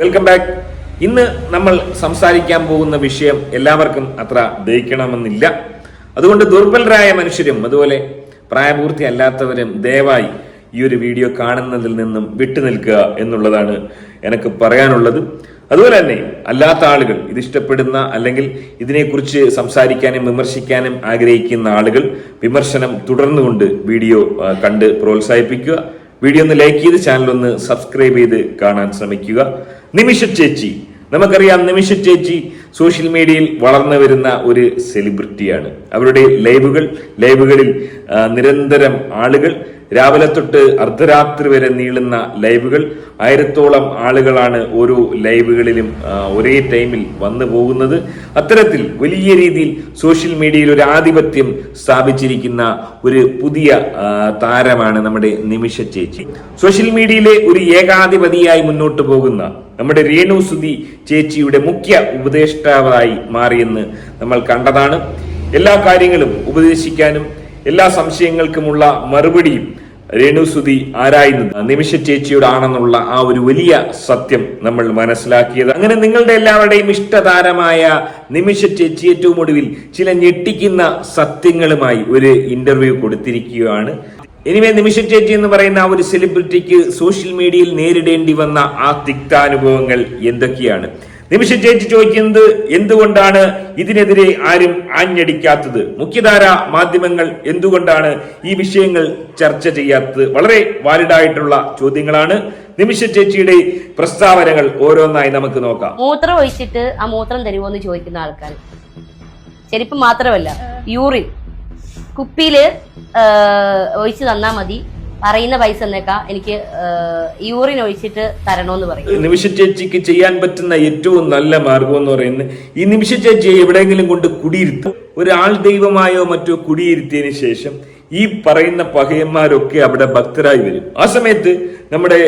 Welcome back ഇന്ന് നമ്മൾ സംസാരിക്കാൻ പോകുന്ന വിഷയം എല്ലാവർക്കും അത്ര ദഹിക്കണമെന്നില്ല. അതുകൊണ്ട് ദുർബലരായ മനുഷ്യരും അതുപോലെ പ്രായപൂർത്തി അല്ലാത്തവരും ദയവായി ഈ ഒരു വീഡിയോ കാണുന്നതിൽ നിന്നും വിട്ടുനിൽക്കുക എന്നുള്ളതാണ് എനിക്ക് പറയാനുള്ളത്. അതുപോലെ തന്നെ അല്ലാത്ത ആളുകൾ ഇത് ഇഷ്ടപ്പെടുന്ന അല്ലെങ്കിൽ ഇതിനെക്കുറിച്ച് സംസാരിക്കാനും വിമർശിക്കാനും ആഗ്രഹിക്കുന്ന ആളുകൾ വിമർശനം തുടർന്നുകൊണ്ട് വീഡിയോ കണ്ട് പ്രോത്സാഹിപ്പിക്കുക. വീഡിയോ ഒന്ന് ലൈക്ക് ചെയ്ത് ചാനൽ ഒന്ന് സബ്സ്ക്രൈബ് ചെയ്ത് കാണാൻ ശ്രമിക്കുക. നിമിഷ ചേച്ചി. നമുക്കറിയാം നിമിഷ ചേച്ചി സോഷ്യൽ മീഡിയയിൽ വളർന്നു വരുന്ന ഒരു സെലിബ്രിറ്റിയാണ്. അവരുടെ ലൈവുകൾ ലൈവുകളിൽ നിരന്തരം ആളുകൾ രാവിലെ തൊട്ട് അർദ്ധരാത്രി വരെ നീളുന്ന ലൈവുകൾ ആയിരത്തോളം ആളുകളാണ് ഓരോ ലൈവുകളിലും ഒരേ ടൈമിൽ വന്നു പോകുന്നത്. അത്തരത്തിൽ വലിയ രീതിയിൽ സോഷ്യൽ മീഡിയയിൽ ഒരു ആധിപത്യം സ്ഥാപിച്ചിരിക്കുന്ന ഒരു പുതിയ താരമാണ് നമ്മുടെ നിമിഷ ചേച്ചി. സോഷ്യൽ മീഡിയയിലെ ഒരു ഏകാധിപതിയായി മുന്നോട്ട് പോകുന്ന നമ്മുടെ രേണു സുധി ചേച്ചിയുടെ മുഖ്യ ഉപദേഷ്ടാവായി മാറിയെന്ന് നമ്മൾ കണ്ടതാണ്. എല്ലാ കാര്യങ്ങളും ഉപദേശിക്കാനും എല്ലാ സംശയങ്ങൾക്കുമുള്ള മറുപടിയും രേണു സുധി ആരായുന്നത് നിമിഷ ചേച്ചിയുടെ ആണെന്നുള്ള ആ ഒരു വലിയ സത്യം നമ്മൾ മനസ്സിലാക്കിയത്. അങ്ങനെ നിങ്ങളുടെ എല്ലാവരുടെയും ഇഷ്ടതാരമായ നിമിഷ ചേച്ചി ഏറ്റവും ഒടുവിൽ ചില ഞെട്ടിക്കുന്ന സത്യങ്ങളുമായി ഒരു ഇന്റർവ്യൂ കൊടുത്തിരിക്കുകയാണ്. എനിവേ നിമിഷ ചേച്ചി എന്ന് പറയുന്ന ആ ഒരു സെലിബ്രിറ്റിക്ക് സോഷ്യൽ മീഡിയയിൽ നേരിടേണ്ടി വന്ന ആ തിക്താനുഭവങ്ങൾ എന്തൊക്കെയാണ്? നിമിഷ ചേച്ചി ചോദിക്കുന്നത് എന്തുകൊണ്ടാണ് ഇതിനെതിരെ ആരും ആഞ്ഞടിക്കാത്തത്? മുഖ്യധാര മാധ്യമങ്ങൾ എന്തുകൊണ്ടാണ് ഈ വിഷയങ്ങൾ ചർച്ച ചെയ്യാത്തത്? വളരെ വാലിഡായിട്ടുള്ള ചോദ്യങ്ങളാണ്. നിമിഷ ചേച്ചിയുടെ പ്രസ്താവനകൾ ഓരോന്നായി നമുക്ക് നോക്കാം. മൂത്രം ഒഴിച്ചിട്ട് ആ മൂത്രം തരുമോ എന്ന് ചോദിക്കുന്ന ആൾക്കാർ. ചെരുപ്പ് മാത്രമല്ല യൂറിൻ. കുപ്പിയിൽ ആ, ഒഴിച്ച് തന്നാ മതി. പറയുന്ന പൈസ എന്നേക്കാ എനിക്ക് യൂറിൻ ഒഴിച്ചിട്ട് തരണോന്ന് പറയും. നിമിഷ ചേച്ചിക്ക് ചെയ്യാൻ പറ്റുന്ന ഏറ്റവും നല്ല മാർഗം എന്ന് പറയുന്നത് ഈ നിമിഷ ചേച്ചിയെ എവിടെയെങ്കിലും കൊണ്ട് കുടിയിരുത്തും ഒരാൾ ദൈവമായോ മറ്റോ കുടിയിരുത്തിയതിന് ശേഷം ഈ പറയുന്ന പകയന്മാരൊക്കെ അവിടെ ഭക്തരായി വരും. ആ സമയത്ത് നമ്മുടെ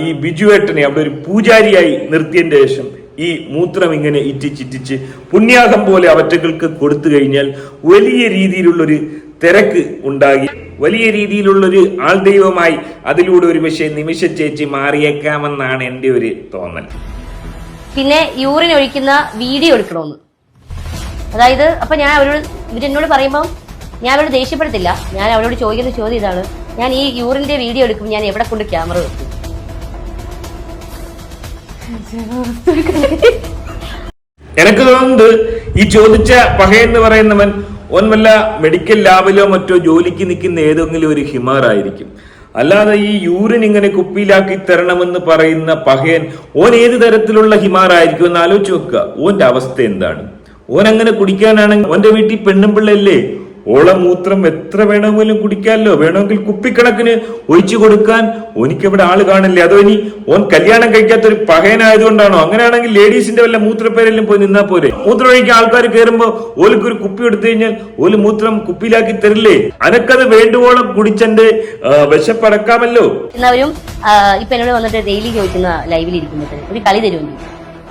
ഈ ബിജുവേട്ടനെ അവിടെ ഒരു പൂജാരിയായി നിർത്തിയതിന്റെ ശേഷം ഈ മൂത്രം ഇങ്ങനെ ഇറ്റിച്ചിറ്റിച്ച് പുണ്യാഹം പോലെ അവറ്റകൾക്ക് കൊടുത്തു കഴിഞ്ഞാൽ വലിയ രീതിയിലുള്ളൊരു തിരക്ക് ഉണ്ടാകി വലിയ രീതിയിലുള്ളൊരു ആൾ ദൈവമായി അതിലൂടെ ഒരു പക്ഷേ നിമിഷ ചേച്ചി മാറിയേക്കാമെന്നാണ് എന്റെ ഒരു തോന്നൽ. പിന്നെ യൂറിൻ ഒഴിക്കുന്ന വീഡിയോ എടുക്കണമെന്ന്. അതായത് അപ്പൊ ഞാൻ അവരോട് ഇവരെന്നോട് പറയുമ്പോൾ ഞാൻ അവരോട് ദേഷ്യപ്പെടുത്തില്ല. ഞാൻ അവരോട് ചോദിക്കുന്ന ചോദ്യം ഇതാണ്. ഞാൻ ഈ യൂറിന്റെ വീഡിയോ എടുക്കും ഞാൻ എവിടെ കൊണ്ട് ക്യാമറ വെക്കും? എനിക്ക് തോന്നുന്നത് ഈ ചോദിച്ച എന്ന് പറയുന്നവൻ ഓൻ മെഡിക്കൽ ലാബിലോ മറ്റോ ജോലിക്ക് നിൽക്കുന്ന ഏതെങ്കിലും ഒരു ഹിമാറായിരിക്കും അല്ലാതെ ഈ യൂറിൻ ഇങ്ങനെ കുപ്പിയിലാക്കി തരണമെന്ന് പറയുന്ന പഹയൻ ഓൻ ഏത് തരത്തിലുള്ള ഹിമാറായിരിക്കും എന്ന് ആലോചിച്ച് നോക്കുക. ഓന്റെ അവസ്ഥ എന്താണ്? ഓൻ അങ്ങനെ കുടിക്കാനാണെങ്കിൽ ഓന്റെ വീട്ടിൽ പെണ്ണും പിള്ളയല്ലേ ഓള മൂത്രം എത്ര വേണമെങ്കിലും കുടിക്കാമല്ലോ വേണമെങ്കിൽ കുപ്പിക്കണക്കിന് ഒഴിച്ചു കൊടുക്കാൻ എനിക്കിവിടെ ആൾ കാണില്ലേ? അതോ ഇനി ഓൻ കല്യാണം കഴിക്കാത്ത ഒരു പകയനായതുകൊണ്ടാണോ? അങ്ങനെയാണെങ്കിൽ ലേഡീസിന്റെ വല്ല മൂത്രപ്പേരെല്ലാം പോയി നിന്നാ പോരെ. മൂത്രം ഒഴിക്കാൻ ആൾക്കാർ കയറുമ്പോ ഓലിക്ക് ഒരു കുപ്പി എടുത്തു കഴിഞ്ഞാൽ ഓൽ മൂത്രം കുപ്പിയിലാക്കി തരില്ലേ? അനക്കത് വേണ്ടുവോളം കുടിച്ചെന്റെ വിശപ്പടക്കാമല്ലോ. എല്ലാവരും ഇപ്പൊ എന്നോട് വന്നിട്ട് ഡെയിലി ചോദിക്കുന്ന ലൈവിൽ ഇരിക്കുന്നത് ഒരു കളി തരുമെന്ന്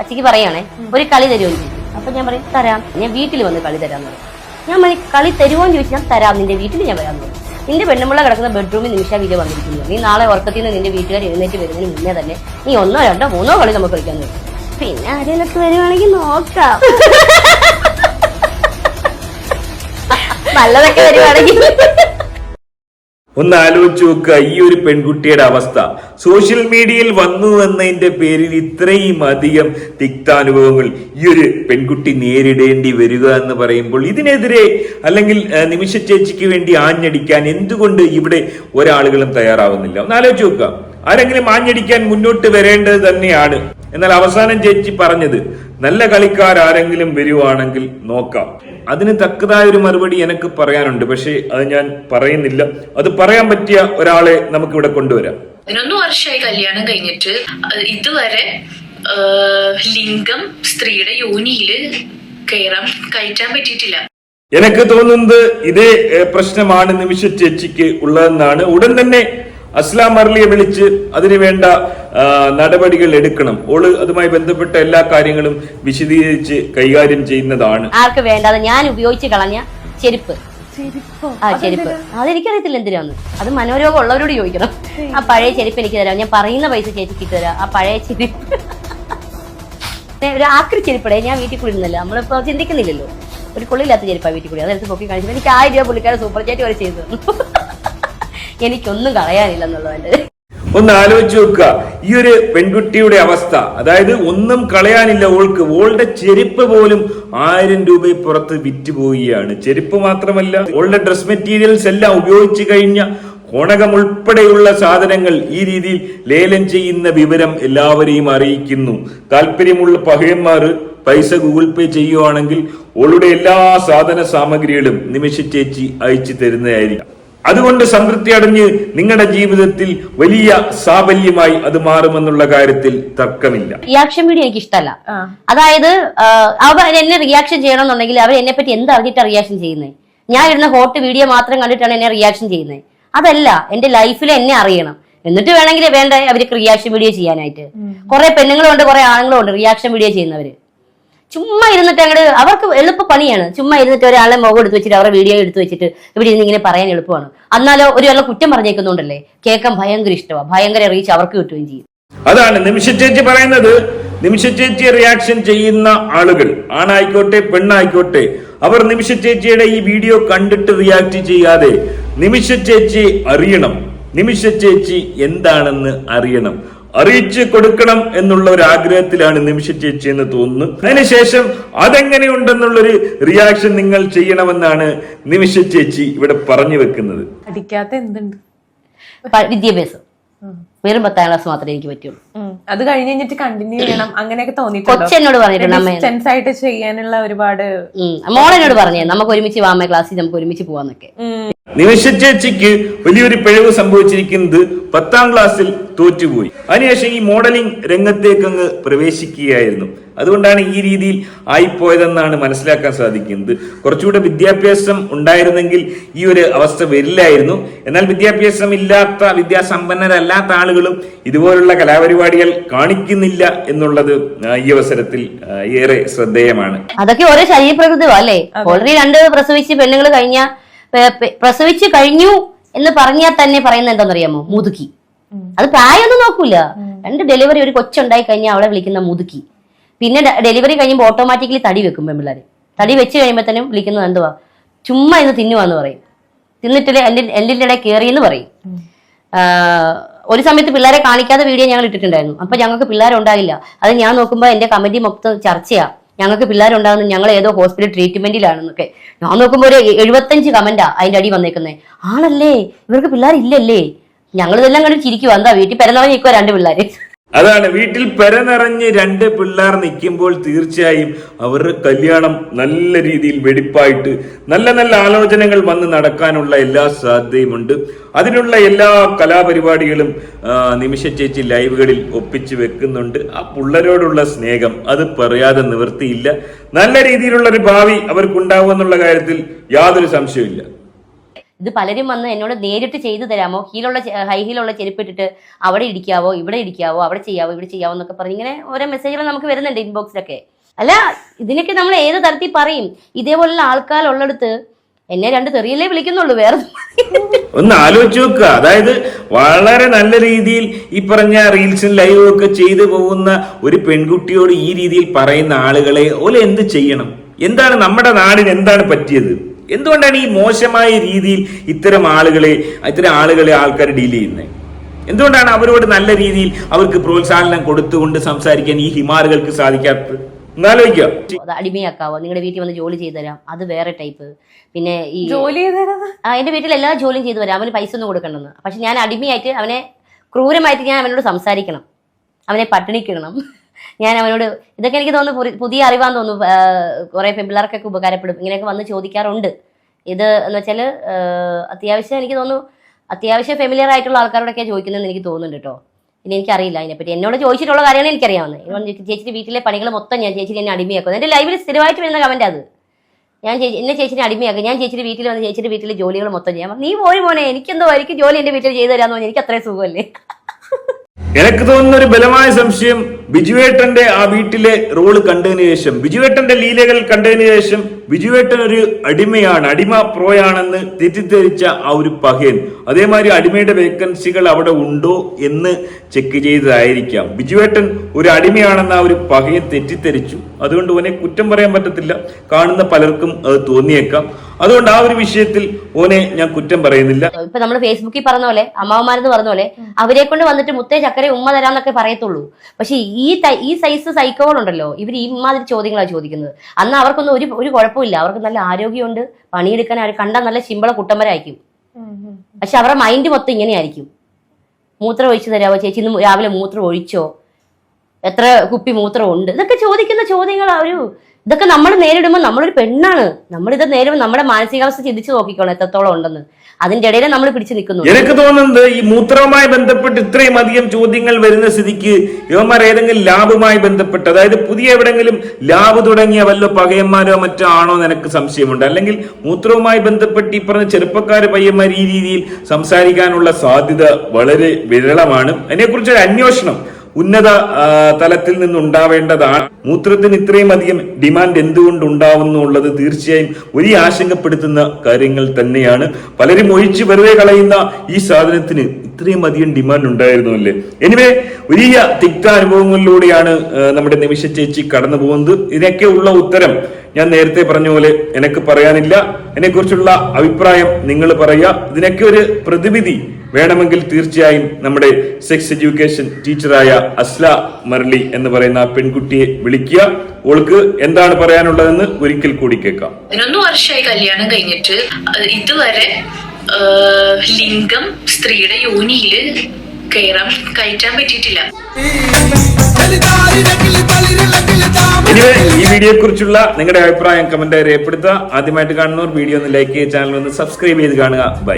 അച്ഛക്ക് പറയുകയാണെ ഒരു കളി തരുമെന്ന് അപ്പൊ ഞാൻ പറയും തരാം. ഞാൻ വീട്ടിൽ വന്ന് കളി തരാന്ന് പറയും. ഞാൻ മണി കളി തരുമോന്ന് ചോദിച്ചാൽ തരാം നിന്റെ വീട്ടിൽ ഞാൻ വരാൻ നിന്റെ പെണ്ണുമ്പിള്ള കിടക്കുന്ന ബെഡ്റൂമിൽ നിമിഷ വീഡിയോ വന്നിരിക്കുന്നു. നീ നാളെ ഉറക്കത്തിൽ നിന്ന് നിന്റെ വീട്ടുകാർ എഴുന്നേറ്റ് വരുന്നതിന് മുന്നേ തന്നെ നീ ഒന്നോ രണ്ടോ മൂന്നോ കളി നമുക്ക് കളിക്കാൻ പറ്റും പിന്നെ ആരെയൊക്കെ വരുവാണെങ്കിൽ നോക്കാം. നല്ലതൊക്കെ വരുവാണെങ്കിൽ. ഒന്ന് ആലോചിച്ച് നോക്കുക ഈ ഒരു പെൺകുട്ടിയുടെ അവസ്ഥ. സോഷ്യൽ മീഡിയയിൽ വന്നു എന്നതിന്റെ പേരിൽ ഇത്രയും അധികം തിക്താനുഭവങ്ങൾ ഈ ഒരു പെൺകുട്ടി നേരിടേണ്ടി വരിക എന്ന് പറയുമ്പോൾ ഇതിനെതിരെ അല്ലെങ്കിൽ നിമിഷ ചേച്ചിക്ക് വേണ്ടി ആഞ്ഞടിക്കാൻ എന്തുകൊണ്ട് ഇവിടെ ഒരാളുകളും തയ്യാറാവുന്നില്ല? ഒന്ന് ആലോചിച്ച് നോക്കുക. ആരെങ്കിലും ആഞ്ഞടിക്കാൻ മുന്നോട്ട് വരേണ്ടത് തന്നെയാണ്. എന്നാൽ അവസാനം ചേച്ചി പറഞ്ഞത് നല്ല കളിക്കാർ ആരെങ്കിലും വരുവാണെങ്കിൽ നോക്കാം. അതിന് തക്കതായ ഒരു മറുപടി എനിക്ക് പറയാനുണ്ട് പക്ഷേ അത് ഞാൻ പറയുന്നില്ല. അത് പറയാൻ പറ്റിയ ഒരാളെ നമുക്ക് ഇവിടെ കൊണ്ടുവരാം. പതിനൊന്ന് വർഷമായി കല്യാണം കഴിഞ്ഞിട്ട് ഇതുവരെ ലിംഗം സ്ത്രീയുടെ യോനിയിൽ കയറാൻ കയറ്റാൻ പറ്റിയിട്ടില്ല. എനിക്ക് തോന്നുന്നത് ഇതേ പ്രശ്നമാണ് നിമിഷ ചേച്ചിക്ക് ഉള്ളതെന്നാണ്. ഉടൻ തന്നെ അസ്ലാം അർലിയെ വിളിച്ച് അതിനുവേണ്ട നടപടികൾ എടുക്കണം. ഓൾ അതുമായി ബന്ധപ്പെട്ട എല്ലാ കാര്യങ്ങളും വിശദീകരിച്ച് കൈകാര്യം ചെയ്യുന്നതാണ്. ആർക്ക് വേണ്ടാതെ? ഞാൻ ഉപയോഗിച്ച് കളഞ്ഞ ചെരുപ്പ്. ആ ചെരുപ്പ്. അതെനിക്കറിയത്തില്ല എന്തിനാന്ന്. അത് മനോരോഗം ഉള്ളവരോട് ചോദിക്കണം. ആ പഴയ ചെരുപ്പ് എനിക്ക് തരാം. ഞാൻ പറയുന്ന പൈസ ചേച്ചിക്ക് തരാം. ആ പഴയ ചെരുപ്പ്. ഒരു ആക്രി ചെരുപ്പടേ ഞാൻ വീട്ടിൽ കൂടി ഇരുന്നല്ല. നമ്മളിപ്പോ ചിന്തിക്കുന്നില്ലല്ലോ. ഒരു കൊള്ളില്ലാത്ത ചെരുപ്പാ വീട്ടിൽ കൂടി. അതെടുത്ത് പൊക്കി കാണിച്ചു. എനിക്ക് ആയിരം രൂപ പുള്ളിക്കാരെ സൂപ്പർ ചാറ്റ് വരെ ചെയ്തു തന്നു. എനിക്കൊന്നും കളയാനില്ല എന്നുള്ളതിന്റെ ഒന്ന് ആലോചിച്ച് നോക്കുക. ഈ ഒരു പെൺകുട്ടിയുടെ അവസ്ഥ അതായത് ഒന്നും കളയാനില്ല ഓൾക്ക്. ഓളുടെ ചെരുപ്പ് പോലും ആയിരം രൂപ പുറത്ത് വിറ്റ് പോവുകയാണ് ചെരുപ്പ് മാത്രമല്ല ഓളുടെ ഡ്രസ് മെറ്റീരിയൽസ് എല്ലാം ഉപയോഗിച്ചു കഴിഞ്ഞ കോണകം ഉൾപ്പെടെയുള്ള സാധനങ്ങൾ ഈ രീതിയിൽ ലേലം ചെയ്യുന്ന വിവരം എല്ലാവരെയും അറിയിക്കുന്നു. താല്പര്യമുള്ള പഹയന്മാർ പൈസ ഗൂഗിൾ പേ ചെയ്യുവാണെങ്കിൽ ഓളുടെ എല്ലാ സാധന സാമഗ്രികളും നിമിഷ ചേച്ചി അയച്ചു തരുന്നതായിരിക്കും. അതുകൊണ്ട് സംതൃപ്തി അടഞ്ഞ് നിങ്ങളുടെ ജീവിതത്തിൽ വലിയ സാഫല്യമായി അത് മാറുമെന്നുള്ള കാര്യത്തിൽ തർക്കമില്ല. റിയാക്ഷൻ വീഡിയോ എനിക്ക് ഇഷ്ടമല്ല അതായത് അവർ എന്നെ റിയാക്ഷൻ ചെയ്യണമെന്നുണ്ടെങ്കിൽ അവർ എന്നെ പറ്റി എന്ത് അറിഞ്ഞിട്ടാണ് റിയാക്ഷൻ ചെയ്യുന്നത് ഞാൻ ഇടുന്ന ഹോട്ട് വീഡിയോ മാത്രം കണ്ടിട്ടാണ് എന്നെ റിയാക്ഷൻ ചെയ്യുന്നത് അതല്ല എന്റെ ലൈഫിൽ എന്നെ അറിയണം. എന്നിട്ട് വേണമെങ്കിൽ വേണ്ട അവർക്ക് റിയാക്ഷൻ വീഡിയോ ചെയ്യാനായിട്ട്. കുറെ പെണ്ണുങ്ങളുണ്ട് കുറെ ആണുങ്ങളുണ്ട് റിയാക്ഷൻ വീഡിയോ ചെയ്യുന്നവര്. ചുമ്മാ ഇരുന്നിട്ട് അങ്ങോട്ട് അവർക്ക് എളുപ്പ പണിയാണ്. ചുമ്മാ ഇരുന്നിട്ട് ഒരാളെ മുഖം എടുത്ത് വെച്ചിട്ട് അവരുടെ വീഡിയോ എടുത്ത് വെച്ചിട്ട് ഇവിടെ ഇരുന്ന് ഇങ്ങനെ പറയാൻ എളുപ്പമാണ്. എന്നാലോ വല്ല കുറ്റം പറഞ്ഞേക്കുന്നുണ്ടല്ലേ? കേൾക്കാൻ ഭയങ്കര ഇഷ്ടമാണ് ഭയങ്കര റീച്ച് അവർക്ക് കിട്ടുകയും ചെയ്യും. അതാണ് നിമിഷ ചേച്ചി പറയുന്നത്. നിമിഷ ചേച്ചി റിയാക്ഷൻ ചെയ്യുന്ന ആളുകൾ. ആണായിക്കോട്ടെ പെണ്ണായിക്കോട്ടെ അവർ നിമിഷ ചേച്ചിയുടെ ഈ വീഡിയോ കണ്ടിട്ട് റിയാക്ട് ചെയ്യാതെ നിമിഷ ചേച്ചി അറിയണം. നിമിഷ ചേച്ചി എന്താണെന്ന് അറിയണം. അറിയിച്ചു കൊടുക്കണം എന്നുള്ള ഒരു ആഗ്രഹത്തിലാണ് നിമിഷ ചേച്ചി എന്ന് തോന്നുന്നു. അതിനുശേഷം അതെങ്ങനെയുണ്ടെന്നുള്ളൊരു റിയാക്ഷൻ നിങ്ങൾ ചെയ്യണമെന്നാണ് നിമിഷ ചേച്ചി ഇവിടെ പറഞ്ഞു വെക്കുന്നത്. പഠിക്കാത്ത എന്തുണ്ട്? വിദ്യാഭ്യാസം. വെറും പത്താം ക്ലാസ് മാത്രമേ എനിക്ക് പറ്റുള്ളൂ. അത് കഴിഞ്ഞ് കഴിഞ്ഞിട്ട് കണ്ടിന്യൂ ചെയ്യണം. അങ്ങനെയൊക്കെ തോന്നിയിട്ടുണ്ട്? കൊച്ചെന്നോട് പറഞ്ഞിട്ടുണ്ട് ആയിട്ട് ചെയ്യാനുള്ള ഒരുപാട്. മോളെന്നോട് പറഞ്ഞേ നമുക്ക് ഒരുമിച്ച് വാമ ക്ലാസ്സിൽ നമുക്ക് ഒരുമിച്ച് പോവാന്നൊക്കെ. നിമിഷ ചേച്ചിക്ക് വലിയൊരു പിഴവ് സംഭവിച്ചിരിക്കുന്നത് പത്താം ക്ലാസ്സിൽ തോറ്റുപോയി. അതിനുശേഷം ഈ മോഡലിംഗ് രംഗത്തേക്ക് അങ്ങ് പ്രവേശിക്കുകയായിരുന്നു. അതുകൊണ്ടാണ് ഈ രീതിയിൽ ആയിപ്പോയതെന്നാണ് മനസ്സിലാക്കാൻ സാധിക്കുന്നത്. കുറച്ചുകൂടെ വിദ്യാഭ്യാസം ഉണ്ടായിരുന്നെങ്കിൽ ഈ ഒരു അവസ്ഥ വരില്ലായിരുന്നു. എന്നാൽ വിദ്യാഭ്യാസം ഇല്ലാത്ത വിദ്യാസമ്പന്നരല്ലാത്ത ആളുകളും ഇതുപോലുള്ള കലാപരിപാടികൾ കാണിക്കുന്നില്ല എന്നുള്ളത് ഈ അവസരത്തിൽ ഏറെ ശ്രദ്ധേയമാണ്. അതൊക്കെ ഓരോ ശരീരപ്രകൃതം അല്ലേ? ഓൾറെഡി രണ്ട് പ്രസവിച്ച് പെണ്ണുങ്ങൾ കഴിഞ്ഞ പ്രസവിച്ച് കഴിഞ്ഞു എന്ന് പറഞ്ഞാൽ തന്നെ പറയുന്നത് എന്താണെന്നറിയാമോ? മുതുക്കി അത് പ്രായമൊന്നും നോക്കൂല. രണ്ട് ഡെലിവറി ഒരു കൊച്ചുണ്ടായി കഴിഞ്ഞാൽ അവളെ വിളിക്കുന്ന മുതുക്കി പിന്നെ ഡെലിവറി കഴിയുമ്പോൾ ഓട്ടോമാറ്റിക്കലി തടി വെക്കും പെൺപിള്ളേർ തടി വെച്ച് കഴിയുമ്പോഴത്തേനും വിളിക്കുന്നത് എന്തുവാ? ചുമ്മാ ഇന്ന് തിന്നുവാന്ന് പറയും. തിന്നിട്ടില്ലേ എന്റെ എന്റെ ഇടയിൽ കയറിയെന്ന് പറയും. ഒരു സമയത്ത് പിള്ളേരെ കാണിക്കാതെ വീഡിയോ ഞങ്ങൾ ഇട്ടിട്ടുണ്ടായിരുന്നു. അപ്പൊ ഞങ്ങൾക്ക് പിള്ളേരുണ്ടാകില്ല അത് ഞാൻ നോക്കുമ്പോൾ എന്റെ കമന്റി മൊത്തം ചർച്ചയാ. ഞങ്ങൾക്ക് പിള്ളേരുണ്ടാകുന്നു ഞങ്ങൾ ഏതോ ഹോസ്പിറ്റൽ ട്രീറ്റ്മെന്റിലാണെന്നൊക്കെ ഞാൻ നോക്കുമ്പോൾ ഒരു എഴുപത്തഞ്ച് കമന്റാ അതിന്റെ അടി വന്നേക്കുന്നത് ആണല്ലേ ഇവർക്ക് പിള്ളേരില്ലല്ലേ? ഞങ്ങളിതെല്ലാം കണ്ട് ചിരിക്കുക എന്താ വീട്ടിൽ പെരുന്നവൻ നിൽക്കുക രണ്ട് പിള്ളേര്. അതാണ് വീട്ടിൽ പെര നിറഞ്ഞ് രണ്ട് പിള്ളേർ നിൽക്കുമ്പോൾ തീർച്ചയായും അവരുടെ കല്യാണം നല്ല രീതിയിൽ വെടിപ്പായിട്ട് നല്ല നല്ല ആലോചനകൾ വന്ന് നടക്കാനുള്ള എല്ലാ സാധ്യതയുമുണ്ട്. അതിനുള്ള എല്ലാ കലാപരിപാടികളും നിമിഷ ചേച്ചി ലൈവുകളിൽ ഒപ്പിച്ചു വെക്കുന്നുണ്ട്. ആ പിള്ളേരോടുള്ള സ്നേഹം അത് പറയാതെ നിവർത്തിയില്ല. നല്ല രീതിയിലുള്ള ഒരു ഭാവി അവർക്കുണ്ടാവുമെന്നുള്ള കാര്യത്തിൽ യാതൊരു സംശയമില്ല ഇത് പലരും വന്ന് എന്നോട് നേരിട്ട് ചെയ്തു തരാമോ? ഹീലുള്ള ഹൈ ഹീലുള്ള ചെരുപ്പിട്ടിട്ട് അവിടെ ഇടിക്കാവോ ഇവിടെ ഇടിക്കാവോ അവിടെ ചെയ്യാവോ ഇവിടെ ചെയ്യാവോ എന്നൊക്കെ പറഞ്ഞ് ഇങ്ങനെ ഓരോ മെസ്സേജുകൾ നമുക്ക് വരുന്നുണ്ട് ഇൻബോക്സിലൊക്കെ അല്ല ഇതിനൊക്കെ നമ്മൾ ഏത് തരത്തിൽ പറയും? ഇതേപോലുള്ള ഉള്ളെടുത്ത് എന്നെ രണ്ട് തെറിയല്ലേ വിളിക്കുന്നുള്ളൂ വേറെ ഒന്ന് ആലോചിച്ച് നോക്കുക അതായത് വളരെ നല്ല രീതിയിൽ ഈ പറഞ്ഞ റീൽസും ലൈവും ഒക്കെ ചെയ്തു പോകുന്ന ഒരു പെൺകുട്ടിയോട് ഈ രീതിയിൽ പറയുന്ന ആളുകളെ ഓലെ എന്ത് ചെയ്യണം? എന്താണ് നമ്മുടെ നാടിന് എന്താണ് പറ്റിയത്? എന്തുകൊണ്ടാണ് ഈ മോശമായ രീതിയിൽ ഇത്തരം ആളുകളെ ഇത്തരം ആളുകളെ ആൾക്കാർ ഡീൽ ചെയ്യുന്നത് എന്തുകൊണ്ടാണ് അവരോട് നല്ല രീതിയിൽ അവർക്ക് പ്രോത്സാഹനം കൊടുത്തുകൊണ്ട് സംസാരിക്കാൻ ഈ ഹിമാറുകൾക്ക് സാധിക്കാത്തത്? അടിമയാക്കാവോ? നിങ്ങളുടെ വീട്ടിൽ വന്ന് ജോലി ചെയ്തു തരാം. അത് വേറെ ടൈപ്പ് പിന്നെ ഈ ജോലി ആ എന്റെ വീട്ടിൽ എല്ലാ ജോലിയും ചെയ്തു തരാം. അവന് പൈസ ഒന്നും കൊടുക്കണമെന്ന് പക്ഷെ ഞാൻ അടിമയായിട്ട് അവനെ ക്രൂരമായിട്ട് ഞാൻ അവനോട് സംസാരിക്കണം. അവനെ പട്ടിണിക്കിടണം. ഞാൻ അവനോട് ഇതൊക്കെ എനിക്ക് തോന്നുന്നു പുതിയ അറിവാന്ന് തോന്നുന്നു കുറെ പെൺപിള്ളേർക്കൊക്കെ ഉപകാരപ്പെടും. ഇങ്ങനെയൊക്കെ വന്ന് ചോദിക്കാറുണ്ട്. ഇത് എന്ന് വെച്ചാൽ അത്യാവശ്യം എനിക്ക് തോന്നുന്നു അത്യാവശ്യം ഫെമിലിയർ ആയിട്ടുള്ള ആൾക്കാരോടൊക്കെ ചോദിക്കുന്നതെന്ന് എനിക്ക് തോന്നുന്നുണ്ട് കേട്ടോ ഇനി എനിക്കറിയില്ല അതിനെപ്പറ്റി. എന്നോട് ചോദിച്ചിട്ടുള്ള കാര്യമാണ് എനിക്കറിയാവുന്നത്. ചേച്ചിയുടെ വീട്ടിലെ പണികൾ മൊത്തം ഞാൻ ചേച്ചി എന്നെ അടിമയാക്കും. എന്റെ ലൈവിൽ സ്ഥിരമായിട്ട് വരുന്ന കമന്റ് അത്. ഞാൻ ചേച്ചി എന്നെ ചേച്ചിനെ അടിമയാക്കും. ഞാൻ ചേച്ചിയുടെ വീട്ടിൽ വന്ന് ചേച്ചിയുടെ വീട്ടിലെ ജോലികൾ മൊത്തം ചെയ്യാം. നീ പോയി മോനെ എനിക്കെന്തോ എനിക്ക് ജോലി എന്റെ വീട്ടിൽ ചെയ്തു തരാമെന്ന് പറഞ്ഞാൽ എനിക്ക് അത്രയും സുഖമല്ലേ? എനിക്ക് തോന്നുന്ന ഒരു ബലമായ സംശയം ബിജുവേട്ടന്റെ ആ വീട്ടിലെ റോൾ കണ്ടതിന് ശേഷം ബിജുവേട്ടന്റെ ലീലകൾ കണ്ടതിന് ശേഷം ബിജുവേട്ടൻ ഒരു അടിമയാണ് അടിമ പ്രോയാണെന്ന് തെറ്റിദ്ധരിച്ച ആ ഒരു പഹയൻ. അതേമാതിരി അടിമയുടെ വേക്കൻസികൾ അവിടെ ഉണ്ടോ എന്ന് ചെക്ക് ചെയ്തതായിരിക്കാം. ബിജുവേട്ടൻ ഒരു അടിമയാണെന്ന ആ ഒരു പകയെ തെറ്റിദ്ധരിച്ചു. അതുകൊണ്ട് ഓനെ കുറ്റം പറയാൻ പറ്റത്തില്ല. കാണുന്ന പലർക്കും അത് തോന്നിയേക്കാം. അതുകൊണ്ട് ആ ഒരു വിഷയത്തിൽ ഓനെ ഞാൻ കുറ്റം പറയുന്നില്ല. ഇപ്പൊ നമ്മൾ ഫേസ്ബുക്കിൽ പറഞ്ഞ പോലെ അമ്മാവന്മാരെന്ന് പറഞ്ഞ പോലെ അവരെ കൊണ്ട് വന്നിട്ട് മുത്തേ ചക്കര ഉമ്മ തരാന്നൊക്കെ പറയത്തുള്ളൂ. പക്ഷെ ഈ ഈ സൈസ് സൈക്കോകളുണ്ടല്ലോ ഇവർ ഈ മാതിരി ചോദ്യങ്ങളാണ് ചോദിക്കുന്നത്. അന്ന് അവർക്കൊന്നും ഒരു ഒരു കുഴപ്പമില്ല. അവർക്ക് നല്ല ആരോഗ്യമുണ്ട്. പണിയെടുക്കാൻ അവർ കണ്ടാൽ നല്ല ശിമ്പള കുട്ടന്മാരായിരിക്കും. പക്ഷെ അവരുടെ മൈൻഡ് മൊത്തം ഇങ്ങനെയായിരിക്കും. മൂത്രം ഒഴിച്ചു തരാമോ ചേച്ചി ഇന്ന് രാവിലെ മൂത്രം ഒഴിച്ചോ എത്ര കുപ്പി മൂത്രം ഉണ്ട് ഇതൊക്കെ ചോദിക്കുന്ന ചോദ്യങ്ങൾ ഒരു ഇതൊക്കെ നമ്മൾ നേരിടുമ്പോൾ നമ്മളൊരു പെണ്ണാണ്. നമ്മളിത് നേരിടുമ്പോൾ നമ്മുടെ മാനസികാവസ്ഥ ചിന്തിച്ചു നോക്കിക്കോണം എത്രത്തോളം ഉണ്ടെന്ന്. അതിന്റെ ഇടയിൽ നമ്മൾ പിടിച്ചു നിൽക്കുന്നു. എനിക്ക് തോന്നുന്നത് ഈ മൂത്രവുമായി ബന്ധപ്പെട്ട് ഇത്രയും അധികം ചോദ്യങ്ങൾ വരുന്ന സ്ഥിതിക്ക് യുവമാർ ഏതെങ്കിലും ലാബുമായി ബന്ധപ്പെട്ട് അതായത് പുതിയ എവിടെങ്കിലും ലാബ് തുടങ്ങിയ വല്ല പകയന്മാരോ മറ്റോ ആണോ എന്ന് എനിക്ക് സംശയമുണ്ട്. അല്ലെങ്കിൽ മൂത്രവുമായി ബന്ധപ്പെട്ട് ഈ പറഞ്ഞ ചെറുപ്പക്കാര് പയ്യന്മാർ ഈ രീതിയിൽ സംസാരിക്കാനുള്ള സാധ്യത വളരെ വിരളമാണ്. അതിനെക്കുറിച്ച് ഒരു അന്വേഷണം. ഉന്നത തലത്തിൽ നിന്നുണ്ടാവേണ്ടതാണ്. മൂത്രത്തിന് ഇത്രയും അധികം ഡിമാൻഡ് എന്തുകൊണ്ട് ഉണ്ടാവുന്നു ഉള്ളത് തീർച്ചയായും ഒരു ആശങ്കപ്പെടുത്തുന്ന കാര്യങ്ങൾ തന്നെയാണ്. പലരും ഒഴിച്ച് വെറുതെ കളയുന്ന ഈ സാധനത്തിന് ഇത്രയും അധികം ഡിമാൻഡ് ഉണ്ടായിരുന്നു അല്ലേ എനിവേ വലിയ തിക്ത അനുഭവങ്ങളിലൂടെയാണ് നമ്മുടെ നിമിഷ ചേച്ചി കടന്നു പോകുന്നത്. ഇതിനൊക്കെ ഉള്ള ഉത്തരം ഞാൻ നേരത്തെ പറഞ്ഞ പോലെ എനിക്ക് പറയാനില്ല. ഇതിനെക്കുറിച്ചുള്ള അഭിപ്രായം നിങ്ങൾ പറയുക. ഇതിനൊക്കെ ഒരു പ്രതിവിധി വേണമെങ്കിൽ തീർച്ചയായും നമ്മുടെ സെക്സ് എഡ്യൂക്കേഷൻ ടീച്ചറായ അസ്ല മർലി എന്ന് പറയുന്ന പെൺകുട്ടിയെ വിളിക്കുക. ഓൾക്ക് എന്താണ് പറയാനുള്ളതെന്ന് ഒരിക്കൽ കൂടി കേൾക്കാം. പതിനൊന്ന് വർഷമായി കല്യാണം കഴിഞ്ഞിട്ട് ഇതുവരെ ലിംഗം സ്ത്രീയുടെ യോനിയിൽ കയറാൻ കയറ്റാൻ പറ്റിയിട്ടില്ല. ഈ വീഡിയോയെ കുറിച്ചുള്ള നിങ്ങളുടെ അഭിപ്രായം കമന്റ് രേഖപ്പെടുത്തുക. ആദ്യമായിട്ട് കാണുന്നവർ വീഡിയോ ഒന്ന് ലൈക്ക് ചെയ്യുക ചാനൽ ഒന്ന് സബ്സ്ക്രൈബ് ചെയ്ത് കാണുക. ബൈ